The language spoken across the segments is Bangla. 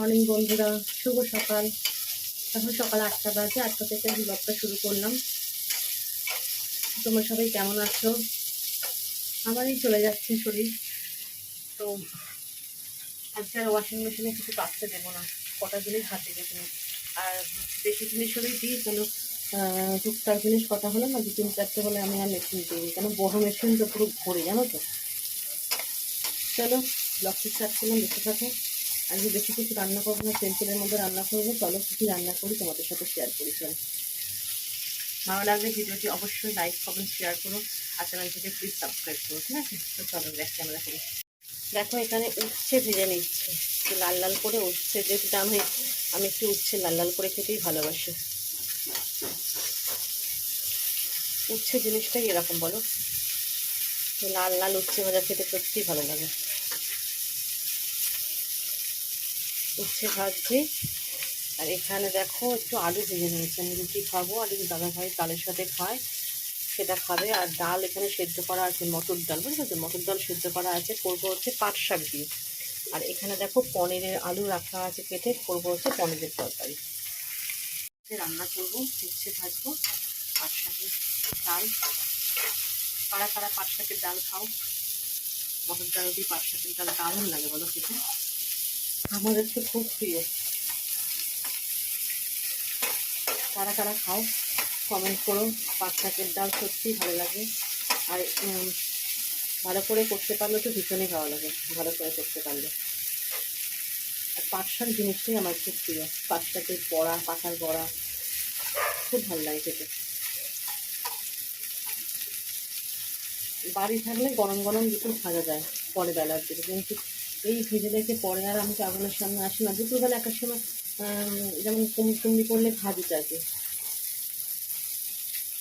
মর্নিং বন্ধুরা, শুভ সকাল। এখন সকাল আটটা বাজে, আটটা থেকে ব্লগটা শুরু করলাম। তোমরা সবাই কেমন আছো? আমারই চলে যাচ্ছে শরীর। তো আজকে আর ওয়াশিং মেশিনে কিছু কাচতে দেবো না। কটা জিনিস হাতে গেছে আর বেশি জিনিস হলেই দিই কেন টুকটাক জিনিস কটা হলে না দু তিন চারটে হলে আমি আর মেশিন দিই। কেন বড় মেশিন তো পুরো ভরে, জানো তো? চলো ব্লগটি স্টার্ট করলাম, দেখতে থাকো। আজকে বেশি কিছু রান্না করব না সিম্পলের মধ্যে রান্না করব। চলো কিছু রান্না করি তোমাদের সাথে শেয়ার করি, চলো। ভালো লাগলে ভিডিওটি অবশ্যই লাইক কমেন্ট শেয়ার করো আর চ্যানেলটিকে প্লিজ সাবস্ক্রাইব করো, ঠিক আছে? তো চলো দেখ ক্যামেরা করি দেখো এখানে উচ্ছে ভেজে নিচ্ছে। লাল লাল করে উচ্ছে, যেহেতু জানো আমি একটু উচ্ছে লাল লাল করে খেতেই ভালোবাসি। উচ্ছে জিনিসটাই এরকম, বলো? লাল লাল উচ্ছে ভাজা খেতে সত্যিই ভালো লাগে। উচ্ছে ভাজছি। আর এখানে দেখো একটু আলু ভেজে নিয়েছি। আমি রুটি খাব আর যদি দাদা ভাই ডালের সাথে খায়, সেটা খাবে। আর ডাল এখানে সেদ্ধ করা আছে, মটর ডাল, বুঝলো তো? মটর ডাল সেদ্ধ করা আছে, করব হচ্ছে পাট শাক দিয়ে। আর এখানে দেখো পনিরের আলু রাখা আছে কেটে, করব হচ্ছে পনিরের তরকারি। রান্না করব, উচ্ছে ভাজবো, পাট শাকের ডাল। কারা কারা পাট শাকের ডাল খাও? মটর ডাল দিয়ে পাট শাকের ডাল দারুণ লাগে বলো খেতে। আমাদের তো খুব প্রিয়। কারা কারা খাও কমেন্ট করো। পাট শাকের ডাল সত্যিই ভালো লাগে। আর ভালো করে করতে পারলে তো ভীষণই ভালো লাগে, ভালো করে করতে পারলে। আর পাট শাক জিনিসটাই আমার খুব প্রিয়। পাট শাকের বড়া পাতার বড়া, খুব ভালো লাগে খেতে। বাড়ি থাকলে গরম গরম দুটো ভাজা যায় পরে বেলার দিকে। কিন্তু এই ভেজে রেখে পরে আর আমি আগুনের সামনে আসি না। দুপুরবেলা একটা সময় যেমন কুমড়ি কুমড়ি করলে ভাজি থাকে।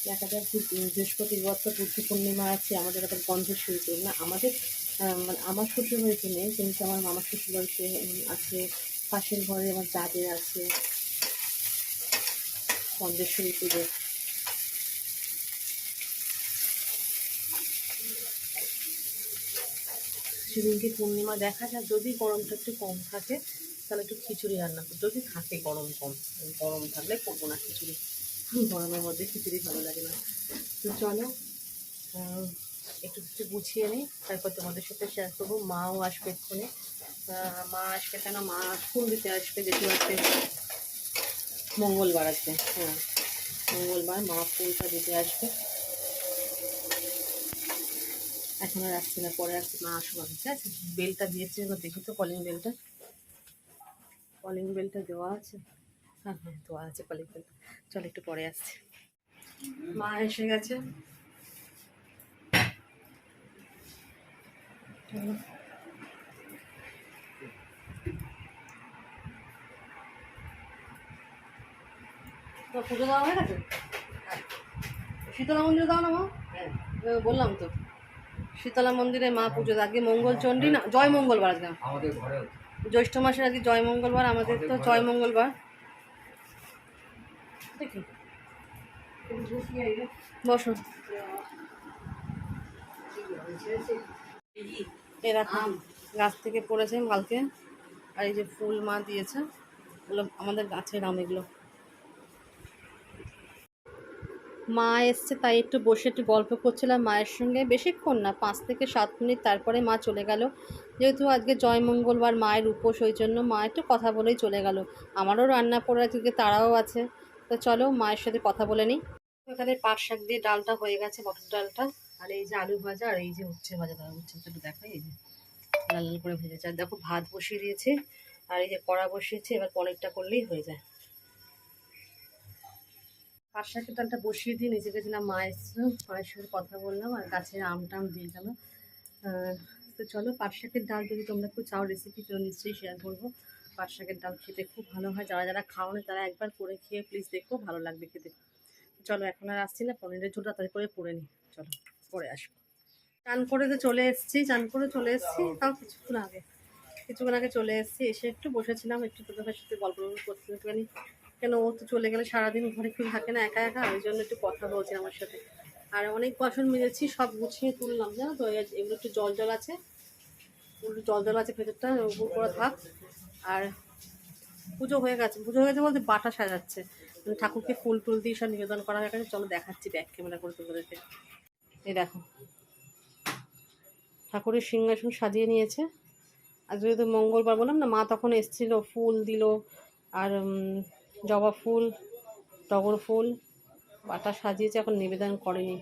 দেখা বুধ- বৃহস্পতিবার তো বুদ্ধ পূর্ণিমা আছে, আমাদের আবার গন্ধ শুরু করি না। আমাদের মানে আমার শ্বশুর বাড়িতে নেই, কিন্তু আমার মামার শ্বশুর বাড়িতে আছে, পাশের ঘরে আমার দাদের আছে। গন্ধেশ্বরী পুজো। সেদিনকে পূর্ণিমা দেখা যায়, যদি গরমটা একটু কম থাকে, তাহলে একটু খিচুড়ি রান্না করব যদি থাকে গরম কম গরম থাকলে করব না খিচুড়ি। গরমের মধ্যে খিচুড়ি ভালো লাগে না। তো চলো একটু কিছু গুছিয়ে নিই, তারপর তোমাদের সাথে শেয়ার করব। মাও আসবে এক্ষুনি। মা আসবে কেন? মা ফুল দিতে আসবে, যেহেতু আসবে মঙ্গলবার আছে। হ্যাঁ মঙ্গলবার মা ফুলটা দিতে আসবে। এখন আর আসছি না পরে আসছি মা আসব ঠিক আছে? বেলটা দিয়েছে এবার দেখি তো কলিং বেলটা কলিং বেলটা দেওয়া আছে? হ্যাঁ হ্যাঁ দেওয়া আছে কলিং বেলটা চল একটু পরে আসছি। মা এসে গেছে। তো পুজো দেওয়া হয়ে গেছে? শীতলা মন্দিরে দাও না মা। বললাম তো। শীতলা মন্দিরে মা পুজো। আগে মঙ্গল চণ্ডী না জয় মঙ্গলবার আজকে। আমাদের জ্যৈষ্ঠ মাসের আগে জয় মঙ্গলবার আমাদের তো জয় মঙ্গলবার। দেখি। বসো। এরকম গাছ থেকে পড়েছে কালকে আর এই যে ফুল মা দিয়েছে এগুলো আমাদের গাছের আম এগুলো। মা এসছে, তাই একটু বসে একটু গল্প করছিলাম মায়ের সঙ্গে। বেশিক্ষণ না, পাঁচ থেকে সাত মিনিট তারপরে মা চলে গেল। যেহেতু আজকে জয় মঙ্গলবার মায়ের উপোস, ওই জন্য মা একটু কথা বলেই চলে গেল। আমারও রান্না পড়ে আজকে তারাও আছে। তো চলো, মায়ের সাথে কথা বলে নিই। এখানে পাট শাক দিয়ে ডালটা হয়ে গেছে, মটর ডালটা। আর এই যে আলু ভাজা, আর এই যে উচ্ছে ভাজা দেওয়া উচ্ছে একটু দেখো, এই যে লাল লাল করে ভেজেছে। আর দেখো, ভাত বসিয়ে দিয়েছে, আর এই যে কড়া বসিয়েছে, এবার পনিরটা করলেই হয়ে যায়। পাট শাকের ডালটা বসিয়ে দিয়ে নিজে গেছিলাম মায়ের সঙ্গে- মায়ের সঙ্গে কথা বললাম আর গাছের আম টাম দিয়ে গেল। তো চলো, পাট শাকের ডাল যদি তোমরা একটু চাও রেসিপি তো নিশ্চয়ই শেয়ার করব। পাট শাকের ডাল খেতে খুব ভালো হয়। যারা যারা খাওয়ানো তারা একবার করে খেয়ে প্লিজ দেখো, ভালো লাগবে খেতে। চলো, এখন আর আসছি না, পনিরের ঝোলটা তাড়াতাড়ি করে পরে নিই চলো, পরে আসব। চান করে তো চলে এসেছি, চান করে চলে এসেছি। তাও কিছুক্ষণ আগে কিছুক্ষণ আগে চলে এসেছি, এসে একটু বসেছিলাম, একটু তোদের সাথে গল্প করতে, একটুখানি কেন ও তো চলে গেলে সারাদিন ঘরে কেউ থাকে না, একা একা? ওই জন্য একটু কথা বলছি আমার সাথে। আর অনেক বাসন মেজেছি, সব গুছিয়ে তুললাম, জানো তো? এগুলো একটু জল জল আছে। এগুলো জল জল আছে ভেতরটা, উপর করা থাক। আর পুজো হয়ে গেছে। পুজো হয়ে গেছে বলতে বাটা সাজাচ্ছে। মানে ঠাকুরকে ফুল টুল দিয়ে সব নিবেদন করা হয়ে গেছে। চলো দেখাচ্ছি ব্যাক ক্যামেরা করে তোমাদেরকে। এই দেখো। ঠাকুরের সিংহাসন সাজিয়ে নিয়েছে। আর যেহেতু মঙ্গলবার বললাম না, মা তখন এসেছিল, ফুল দিল। আর জবা ফুল টগর ফুল বাটা সাজিয়েছে এখন নিবেদন করেনি।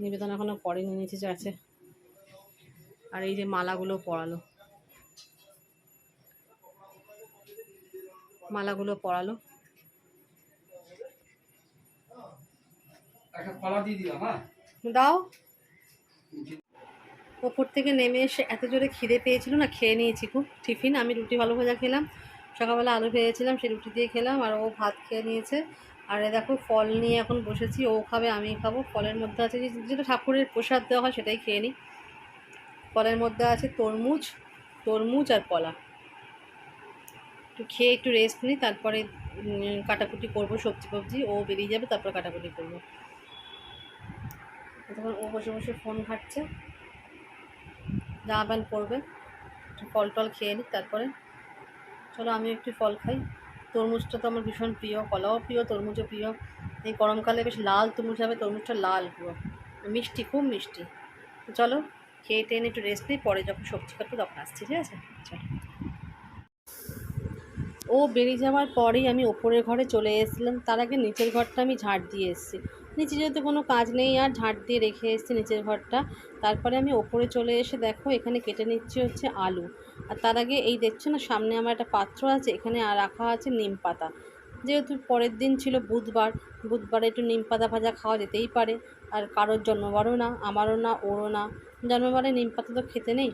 নিবেদন এখনও করেনি নিচে আছে। আর এই যে মালাগুলো পরালো। মালাগুলো পরালো। হ্যাঁ? দাও। ওপর থেকে নেমে এসে এত জোরে খিদে পেয়েছিল না খেয়ে নিয়েছি খুব। টিফিন আমি রুটি ভালো ভাজা খেলাম। সকালবেলা আলু ভেজেছিলাম, সেই রুটি দিয়ে খেলাম, আর ও ভাত খেয়ে নিয়েছে। আর এ দেখো, ফল নিয়ে এখন বসেছি, ও খাবে, আমি খাব। ফলের মধ্যে আছে যেটা ঠাকুরের প্রসাদ দেওয়া হয় সেটাই খেয়ে নিই। ফলের মধ্যে আছে তরমুজ তরমুজ আর কলা। একটু খেয়ে একটু রেস্ট নিই, তারপরে কাটাকুটি করব, সবজি ফবজি ও বেরিয়ে যাবে, তারপর কাটাকুটি করব। তখন ও বসে বসে ফোন ঘাটছে। জামা প্যান্ট পরবে ফল টল খেয়ে নিই তারপরে চলো আমি একটু ফল খাই। তরমুজটা তো আমার ভীষণ প্রিয়, কলাও প্রিয়, তরমুজও প্রিয়। এই গরমকালে বেশ লাল তরমুজ হবে, তরমুজটা লাল পুরো। মিষ্টি, খুব মিষ্টি। তো চলো, খেয়ে টেনে একটু রেস্ট নিই, পরে যখন সবজি কাটবো তখন আসছি, ঠিক আছে? চলো। ও বেরিয়ে যাওয়ার পরেই আমি ওপরের ঘরে চলে এসেছিলাম। তার আগে নিচের ঘরটা আমি ঝাড় দিয়ে এসেছি। নিচে যেহেতু কোনো কাজ নেই, আর ঝাড় দিয়ে রেখে এসেছি নিচের ঘরটা। তারপরে আমি ওপরে চলে এসে দেখো, এখানে কেটে নিচ্ছি হচ্ছে আলু। আর তার আগে এই দেখছ না, সামনে আমার একটা পাত্র আছে, এখানে আর রাখা আছে নিম পাতা। যেহেতু পরের দিন ছিল বুধবার, বুধবারে একটু নিম পাতা ভাজা খাওয়া যেতেই পারে। আর কারোর জন্মবারও না, আমারও না, ওরও না। জন্মবারে নিম পাতা তো খেতে নেই।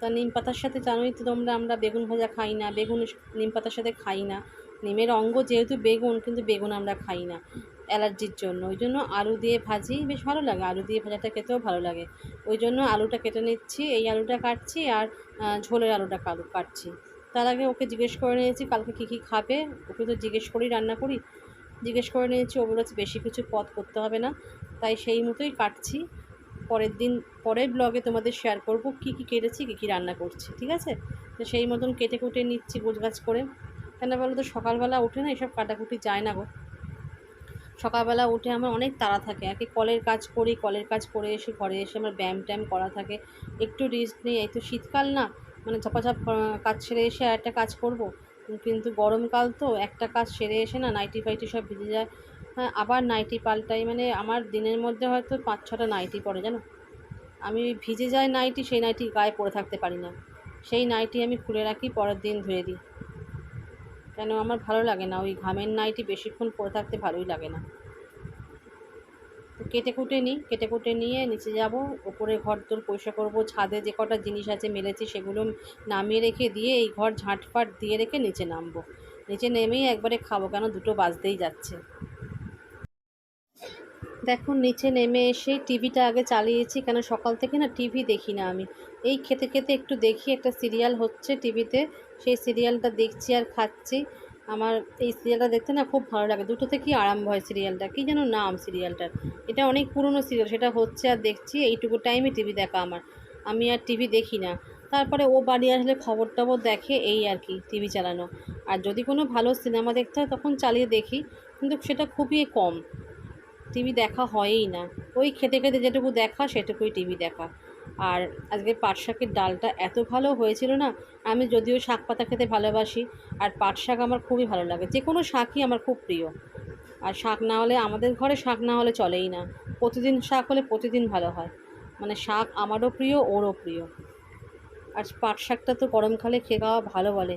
তা নিম পাতার সাথে জানোই তো তোমরা, আমরা বেগুন ভাজা খাই না বেগুন নিম পাতার সাথে খাই না। নিমের অঙ্গ যেহেতু বেগুন, কিন্তু বেগুন আমরা খাই না অ্যালার্জির জন্য। ওই জন্য আলু দিয়ে ভাজি, বেশ ভালো লাগে। আলু দিয়ে ভাজাটা খেতেও ভালো লাগে। ওই জন্য আলুটা কেটে নিচ্ছি, এই আলুটা কাটছি আর ঝোলের আলুটা কালু, কাটছি। তার আগে ওকে জিজ্ঞেস করে নিয়েছি, কালকে কী কী খাবে? ওকে তো জিজ্ঞেস করেই রান্না করি। জিজ্ঞেস করে নিয়েছি ও বলেছে বেশি কিছু পদ করতে হবে না। তাই সেই মতোই কাটছি। পরের দিন, পরের ব্লগে তোমাদের শেয়ার করব, কী কী কেটেছি, কী কী রান্না করছি, ঠিক আছে? তো সেই মতন কেটে কুটে নিচ্ছি গোছগাছ করে। কেন বলো তো সকালবেলা উঠে না এসব কাটাকুটি যায় না গো। সকালবেলা উঠে আমার অনেক তাড়া থাকে। একে কলের কাজ করি, কলের কাজ করে এসে ঘরে এসে আমার ব্যায়াম ট্যায়াম করা থাকে। একটু রেস্ট নেই, এই তো শীতকাল না মানে ঝপাঝপ কাজ সেরে এসে আর একটা কাজ করব। কিন্তু গরমকাল তো, একটা কাজ সেরে এসে না নাইটি ফাইটি সব ভিজে যায়। হ্যাঁ আবার নাইটি পাল্টাই মানে আমার দিনের মধ্যে হয়তো পাঁচ ছটা নাইটি পড়ে জানো? আমি ভিজে যায় নাইটি, সেই নাইটি গায়ে পরে থাকতে পারি না। সেই নাইটি আমি খুলে রাখি, পরের দিন ধুয়ে দিই। কেন আমার ভালো লাগে না, ওই ঘামের নাইটি বেশিক্ষণ পরে থাকতে ভালোই লাগে না। তো কেটে কুটে নিই, কেটে কুটে নিয়ে নিচে যাব, ওপরে ঘর তোর পয়সা করব, ছাদে যে কটা জিনিস আছে মেলেছি সেগুলো নামিয়ে রেখে দিয়ে এই ঘর ঝাঁটফাট দিয়ে রেখে নিচে নামবো। নিচে নেমেই একবারে খাব, কেন দুটো বাজতেই যাচ্ছে। দেখো, নিচে নেমে এসে টিভিটা আগে চালিয়েছি, কেন সকাল থেকে না টিভি দেখি না আমি। এই খেতে খেতে একটু দেখি, একটা সিরিয়াল হচ্ছে টিভিতে, সেই সিরিয়ালটা দেখছি আর খাচ্ছি। আমার এই সিরিয়ালটা দেখতে না খুব ভালো লাগে, দুটো থেকেই আরম্ভ হয় সিরিয়ালটা, কী যেন নাম সিরিয়ালটার। এটা অনেক পুরনো সিরিয়াল, সেটা হচ্ছে আর দেখছি, এইটুকু টাইমে টিভি দেখা আমার, আমি আর টিভি দেখি না। তারপরে ও বাড়ি আসলে খবর টবর দেখে, এই আর কি, টিভি চালানো। আর যদি কোনো ভালো সিনেমা দেখতে হয়, তখন চালিয়ে দেখি, কিন্তু সেটা খুবই কম। টিভি দেখা হয়ই না। ওই খেতে খেতে যেটুকু দেখা, সেটুকুই টিভি দেখা। আর আজকে পাট শাকের ডালটা এত ভালো হয়েছিল না, আমি যদিও শাক পাতা খেতে ভালোবাসি, আর পাট শাক আমার খুবই ভালো লাগে। যে কোনো শাকই আমার খুব প্রিয়। আর শাক না হলে, আমাদের ঘরে শাক না হলে চলেই না। প্রতিদিন শাক হলে প্রতিদিন ভালো হয়। মানে শাক আমারও প্রিয়, ওরও প্রিয়। আর পাট শাকটা তো গরমকালে খেয়ে খাওয়া ভালো বলে।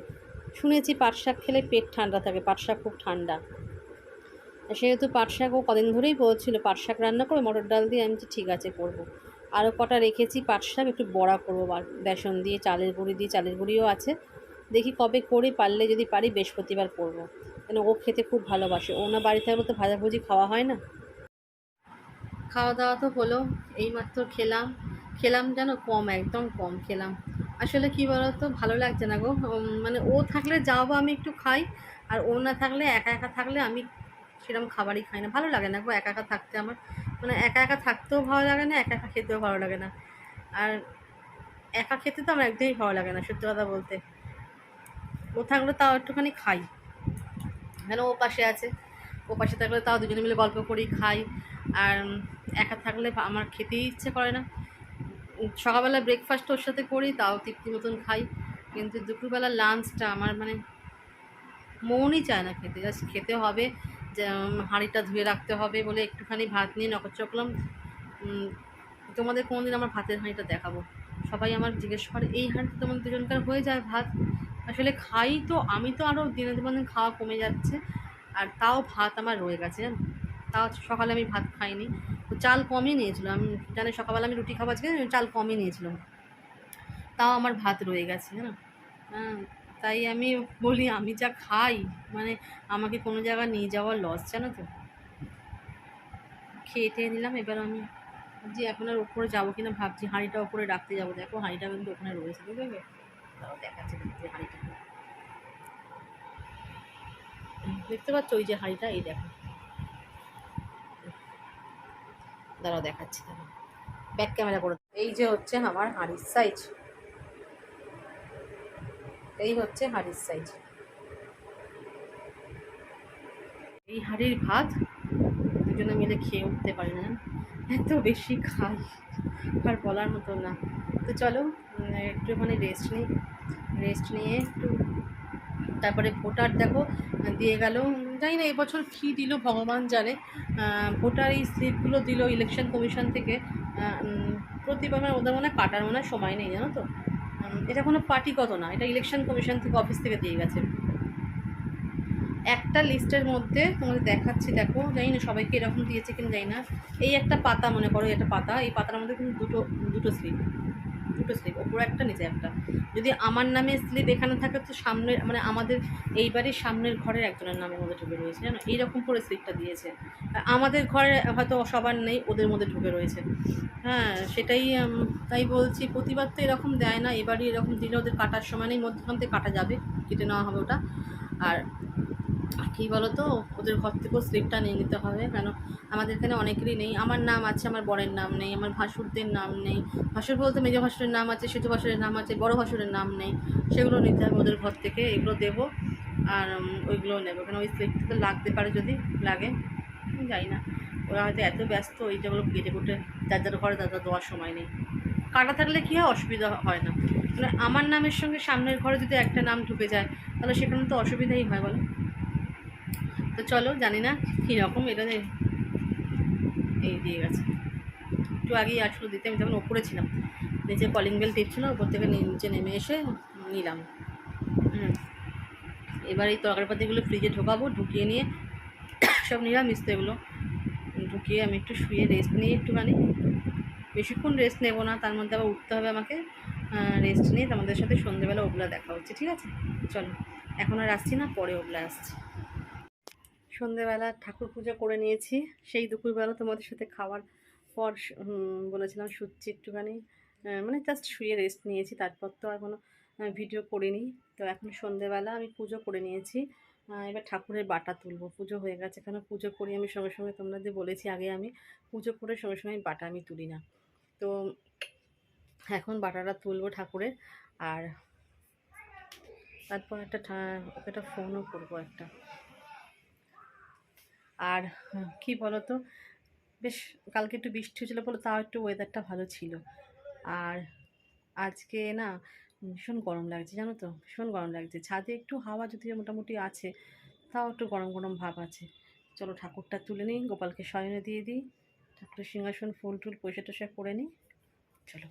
শুনেছি পাট শাক খেলে পেট ঠান্ডা থাকে, পাট শাক খুব ঠান্ডা। সেহেতু পাট শাক ও কদিন ধরেই বলছিল পাট শাক রান্না করে মটর ডাল দিয়ে আমি ঠিক আছে করব। আরও কটা রেখেছি পাট শাক, একটু বড়া করব বেসন দিয়ে, চালের গুঁড়ি দিয়ে, চালের গুঁড়িও আছে। দেখি কবে করি, পারলে যদি পারি বৃহস্পতিবার করব। কেন ও খেতে খুব ভালোবাসে, ও না বাড়িতে থাকলে তো ভাজাভুজি খাওয়া হয় না? খাওয়া দাওয়া তো হলো, এইমাত্র খেলাম। খেলাম যেন কম, একদম কম খেলাম। আসলে কি বলতো, ভালো লাগছে না গো। মানে ও থাকলে যাব আমি একটু খাই, আর ও না থাকলে, একা একা থাকলে আমি সেরকম খাবারই খাই না। ভালো লাগে না গো, একা একা থাকতে আমার। মানে একা একা থাকতেও ভালো লাগে না, একা একা খেতেও ভালো লাগে না। আর একা খেতে তো আমার একদমই ভালো লাগে না, সত্যি কথা বলতে। ও থাকলে তাও একটুখানি খাই। কেন ও পাশে আছে, ও পাশে থাকলে তাও দুজনে মিলে গল্প করি, খাই। আর একা থাকলে আমার খেতেই ইচ্ছে করে না। সকালবেলা ব্রেকফাস্ট ওর সাথে করি, তাও তৃপ্তি মতন খাই। কিন্তু দুপুরবেলা লাঞ্চটা আমার মানে মনই চায় না খেতে জাস্ট খেতে হবে। হাঁড়িটা ধুয়ে রাখতে হবে বলে একটুখানি ভাত নিয়ে নকর চকলাম। তোমাদের কোনোদিন আমার ভাতের হাঁড়িটা দেখাবো? সবাই আমার জিজ্ঞেস করে, এই হাঁড়িতে তোমাদের দুজনকার হয়ে যায় ভাত? আসলে খাই তো, আমি তো আরও দিনে দিনে খাওয়া কমে যাচ্ছে, আর তাও ভাত আমার রয়ে গেছে। তাও সকালে আমি ভাত খাইনি। তো চাল কমই নিয়েছিলাম আমি জানি সকালবেলা আমি রুটি খাবার চাল কমই নিয়েছিলাম। তাও আমার ভাত রয়ে গেছে হ্যাঁ। তাই আমি বলি, আমি যা খাই মানে আমাকে কোনো জায়গায় নিয়ে যাওয়ার লস জানো তো? খেয়ে টেয়ে নিলাম, এবার আমি ভাবছি এখন আর ওপরে যাব কিনা, ভাবছি হাঁড়িটা ওপরে রাখতে যাব। দেখো, হাঁড়িটা কিন্তু ওখানে রয়েছে, বুঝলে? তাও দেখাচ্ছে হাঁড়িটা। দেখতে পাচ্ছ ওই যে হাঁড়িটা? এই দেখো। দাঁড়াও, দেখাচ্ছি, দাঁড়াও। ব্যাক ক্যামেরা করে এই যে হচ্ছে আমার হাঁড়ির সাইজ এই হচ্ছে হাঁড়ির সাইজ এই হাঁড়ির ভাত দুজনে মিলে খেয়ে উঠতে পারি না। এত বেশি খাই আর বলার মতো না। তো চলো উম, একটুখানি রেস্ট নিই। রেস্ট নিয়ে একটু তারপরে ভোটার দেখো দিয়ে গেল। জানি না এবছর কী দিল ভগবান জানে। ভোটার এই স্লিপগুলো দিল ইলেকশন কমিশন থেকে। প্রতিবার মানে ওদের মনে কাটার মনে সময় নেই জানো তো? এটা কোনো পার্টিগত না, এটা ইলেকশন কমিশন থেকে অফিস থেকে দিয়ে গেছে। একটা লিস্টের মধ্যে তোমাদের দেখাচ্ছি, দেখো, জানি না সবাইকে এরকম দিয়েছে কিনা, জানি না। এই একটা পাতা মনে করো, এটা পাতা, এই পাতার মধ্যে কিন্তু দুটো দুটো স্লিপ। দুটো স্লিপ ওপরে একটা, নিচে একটা। যদি আমার নামে স্লিপ এখানে থাকে, তো সামনের মানে আমাদের এই বাড়ির সামনের ঘরের একজনের নামের মধ্যে ঢুকে রয়েছে, জানো? এইরকম করে স্লিপটা দিয়েছে। আমাদের ঘরে হয়তো সবার নেই, ওদের মধ্যে ঢুকে রয়েছে। হ্যাঁ সেটাই তাই বলছি, প্রতিবার তো এরকম দেয় না, এবারই এরকম দিলে ওদের কাটার সময় নেই, মধ্যখান থেকে কাটা যাবে, কেটে নেওয়া হবে ওটা। আর কী বলো তো ওদের ঘর থেকেও স্লিপটা নিয়ে নিতে হবে। কেন? আমাদের এখানে অনেকেরই নেই। আমার নাম আছে, আমার বরের নাম নেই, আমার ভাসুরদের নাম নেই। ভাসুর বলতে মেজো ভাসুরের নাম আছে সেতু ভাসুরের নাম আছে, বড় ভাসুরের নাম নেই। সেগুলো নিতে হবে ওদের ঘর থেকে, এগুলো দেবো। আর ওইগুলোও নেব। কেন? ওই স্লিপটা তো লাগতে পারে যদি লাগে। যাই না। ওরা হয়তো এত ব্যস্ত ওই যেগুলো কেটে কুটে যার যার ঘরে, তাদের দেওয়ার সময় নেই। কাটা থাকলে কী হয়? অসুবিধা হয় না। মানে আমার নামের সঙ্গে সামনের ঘরে যদি একটা নাম ঢুকে যায়, তাহলে সেখানে তো অসুবিধাই হয়, বলো। তো চলো, জানি না কীরকম এটা এই দিয়ে গেছে। একটু আগেই আসলো দিতে, আমি তখন ওপরে ছিলাম, নিচে কলিং বেল টিপছিল, ওপর থেকে নিচে নেমে এসে নিলাম। হুম। এবার এই তরকারিপাতিগুলো ফ্রিজে ঢোকাবো, ঢুকিয়ে নিয়ে সব নিরামিষ তো এগুলো। ঢুকিয়ে আমি একটু শুয়ে রেস্ট নিয়ে একটুখানি। বেশিক্ষণ রেস্ট নেব না, তার মধ্যে আবার উঠতে হবে আমাকে। রেস্ট নিয়ে তোমাদের সাথে সন্ধেবেলা ওগুলা দেখা হচ্ছে, ঠিক আছে? চলো, এখন আর আসছি না, পরে ওগুলা আসছি। সন্ধেবেলা ঠাকুর পুজো করে নিয়েছি। সেই দুপুরবেলা তোমাদের সাথে খাওয়ার পর বলেছিলাম শুচ্ছি একটুখানি। মানে জাস্ট শুয়ে রেস্ট নিয়েছি, তারপর তো আর কোনো ভিডিও করিনি। তো এখন সন্ধেবেলা আমি পুজো করে নিয়েছি। এবার ঠাকুরের বাটা তুলবো। পুজো হয়ে গেছে। কেন পুজো করি আমি সঙ্গে সঙ্গে? তোমাদের বলেছি আগে আমি, পুজো করে সঙ্গে সঙ্গে বাটা আমি তুলি না। তো এখন বাটাটা তুলবো ঠাকুরের। আর তারপর একটা একটা ফোনও করব একটা। আর কি বলো তো বেশ কালকে একটু বৃষ্টি হয়েছিলো বলো তাও একটু ওয়েদারটা ভালো ছিল। আর আজকে না ভীষণ গরম লাগছে, জানো তো? ভীষণ গরম লাগছে। ছাদে একটু হাওয়া যদি মোটামুটি আছে, তাও একটু গরম গরম ভাব আছে। চলো ঠাকুরটা তুলে নিই, গোপালকে শয়নে দিয়ে দিই। ঠাকুরের সিংহাসন, ফুল টুল, পয়সা টসা করে নিই। চলো।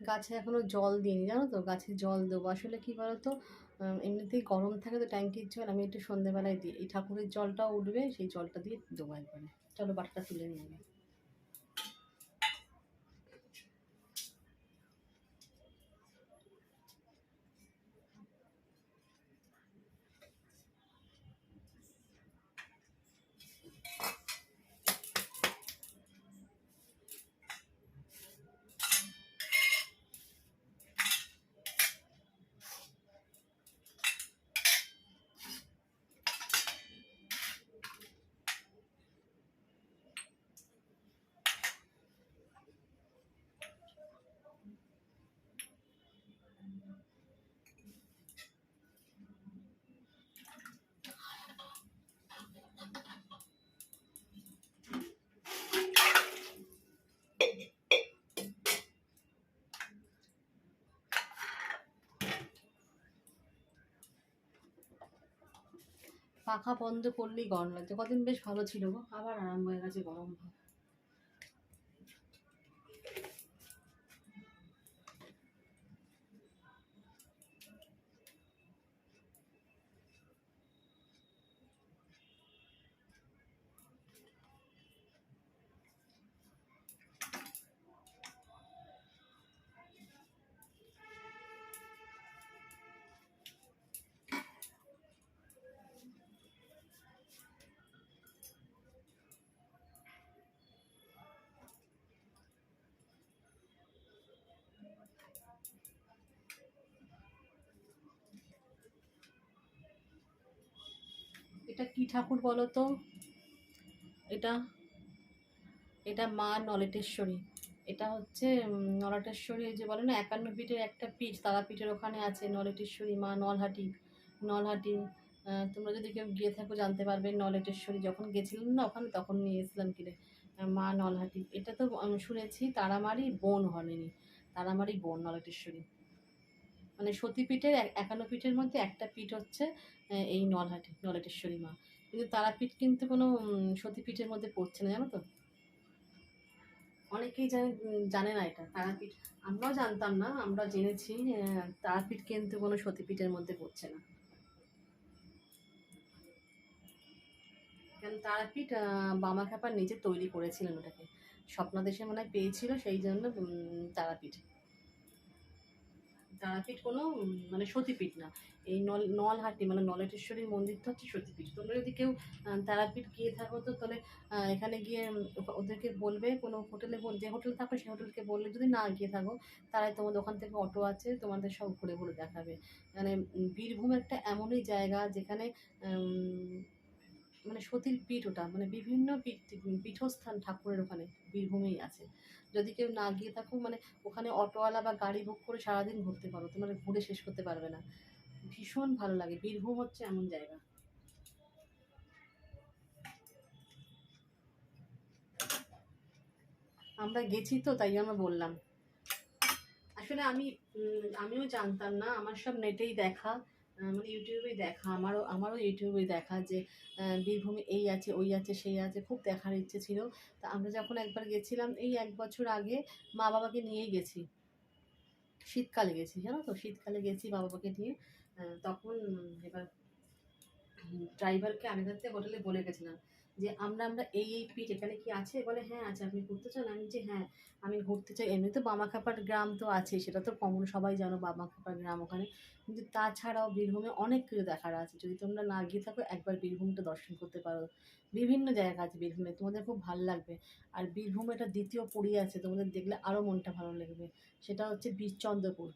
গাছে এখনও জল দিইনি, জানো তো? গাছে জল দেবো। আসলে কী বলো তো এমনিতেই গরম থাকে তো ট্যাঙ্কির জল আমি একটু সন্ধেবেলায় দিই। এই ঠাকুরের জলটা উঠবে, সেই জলটা দিয়ে দেবো একবারে চলো বাটাটা তুলে নিয়ে পাখা বন্ধ করলেই গরম লাগছে। কদিন বেশ ভালো ছিল গো, আবার আরাম হয়ে গেছে গরম। ভাব এটা কি ঠাকুর বলো তো এটা এটা মা নলেটেশ্বরী। এটা হচ্ছে নলেটেশ্বরী যে বলে না, একান্ন পিঠের একটা পিঠ, তারাপীঠের ওখানে আছে নলেটেশ্বরী মা নলহাটি। নলহাটি তোমরা যদি কেউ গিয়ে থাকো জানতে পারবে, নলেটেশ্বরী যখন গেছিলাম না ওখানে, তখন নিয়ে এসেছিলাম কিনে মা নলহাটি। এটা তো শুনেছি তারামারি বোন হলেনি, তারামারি বোন নলেটেশ্বরী। মানে সতীপীঠের এক- একান্ন পীঠের মধ্যে একটা পীঠ হচ্ছে এই নলহাটি, নলেটেশ্বরী মা। কিন্তু তারাপীঠ কিন্তু কোনো সতীপীঠের মধ্যে পড়ছে না, জানো তো? অনেকেই জানে জানে না এটা, তারাপীঠ। আমরাও জানতাম না আমরা জেনেছি তারাপীঠ কিন্তু কোনো সতীপীঠের মধ্যে পড়ছে না। কারণ তারাপীঠ বামাখ্যাপার নিজে তৈরি করেছিলেন ওটাকে। স্বপ্নাদেশে মনে হয় পেয়েছিল, সেই জন্য তারাপীঠ। তারাপীঠ কোনো মানে সতীপীঠ না। এই নল, নলহাটি মানে নলেটেশ্বরী মন্দিরটা হচ্ছে সতীপীঠ। তোমরা যদি কেউ তারাপীঠ গিয়ে থাকো তো তাহলে এখানে গিয়ে ওদেরকে বলবে, কোনো হোটেলে বল- যে হোটেলে থাকো সেই হোটেলকে বললে যদি না গিয়ে থাকো, তারাই তোমাদের ওখান থেকে অটো আছে, তোমাদের সব ঘুরে ঘুরে দেখাবে। মানে বীরভূম একটা এমনই জায়গা যেখানে মানে সতীর পীঠ ওটা মানে বিভিন্ন পীঠ, পীঠস্থান ঠাকুরের ওখানে, বীরভূমেই আছে। যদি কেউ না গিয়ে থাকো মানে ওখানে অটোওয়ালা বা গাড়ি বুক করে সারাদিন ঘুরতে পারো, তোমরা ঘুরে শেষ করতে পারবে না। ভীষণ ভালো লাগে, বীরভূম হচ্ছে এমন জায়গা। আমরা গেছি তো, তাই আমরা বললাম। আসলে আমি আমিও জানতাম না, আমার সব নেটেই দেখা। মানে ইউটিউবেই দেখা, আমারও আমারও ইউটিউবে দেখা যে বীরভূমে এই আছে, ওই আছে, সেই আছে, খুব দেখার ইচ্ছে ছিল। তা আমরা যখন একবার গেছিলাম, এই এক বছর আগে মা বাবাকে নিয়েই গেছি। শীতকালে গেছি, জানো তো? শীতকালে গেছি মা বাবাকে নিয়ে। তখন এবার ড্রাইভারকে আমি থাকতে হোটেলে বলে গেছিলাম। যে আমরা আমরা এই এই পিঠ এখানে কি আছে? বলে হ্যাঁ আছে। আপনি ঘুরতে চান? আমি যে হ্যাঁ আমি ঘুরতে চাই। এমনি তো বামাখাপাট গ্রাম তো আছে সেটা তো কমন সবাই জানো বামাখাপাট গ্রাম ওখানে। কিন্তু তাছাড়াও বীরভূমে অনেক কিছু দেখার আছে। যদি তোমরা না গিয়ে থাকো, একবার বীরভূমটা দর্শন করতে পারো। বিভিন্ন জায়গা আছে বীরভূমে, তোমাদের খুব ভালো লাগবে। আর বীরভূমে একটা দ্বিতীয় পুরী আছে, তোমাদের দেখলে আরও মনটা ভালো লাগবে। সেটা হচ্ছে বীরচন্দ্রপুর।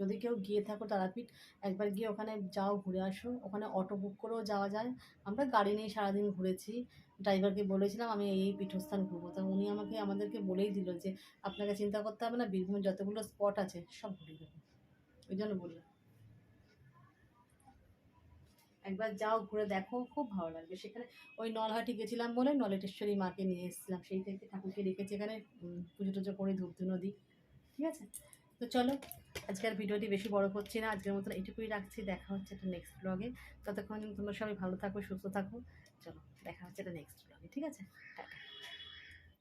যদি কেউ গিয়ে থাকো তারাপীঠ, একবার গিয়ে ওখানে যাও, ঘুরে আসো। ওখানে অটো বুক করেও যাওয়া যায়। আমরা গাড়ি নিয়ে সারাদিন ঘুরেছি। ড্রাইভারকে বলেছিলাম, আমি এই পীঠস্থান ঘুরবো। তা উনি আমাকে, আমাদেরকে বলেই দিল যে, আপনাকে চিন্তা করতে হবে না বীরভূমের যতগুলো স্পট আছে, সব ঘুরে দেবো। ওই জন্য বললাম। একবার যাও, ঘুরে দেখো, খুব ভালো লাগবে। সেখানে ওই নলহাটি গেছিলাম বলে নলেটেশ্বরী মাকে নিয়ে এসেছিলাম। সেই থেকে ঠাকুরকে রেখেছি। এখানে পুজো টুজো করে ধূপ ধুনো দিই ঠিক আছে? তো চলো আজকের ভিডিওটি বেশি বড় করছি না। আজকের মতন এটুকুই রাখছি। দেখা হচ্ছে একটা নেক্সট ব্লগে ততক্ষণ তোমরা সবাই ভালো থাকো, সুস্থ থাকো। চলো, দেখা হচ্ছে একটা নেক্সট ব্লগে ঠিক আছে? টাটা।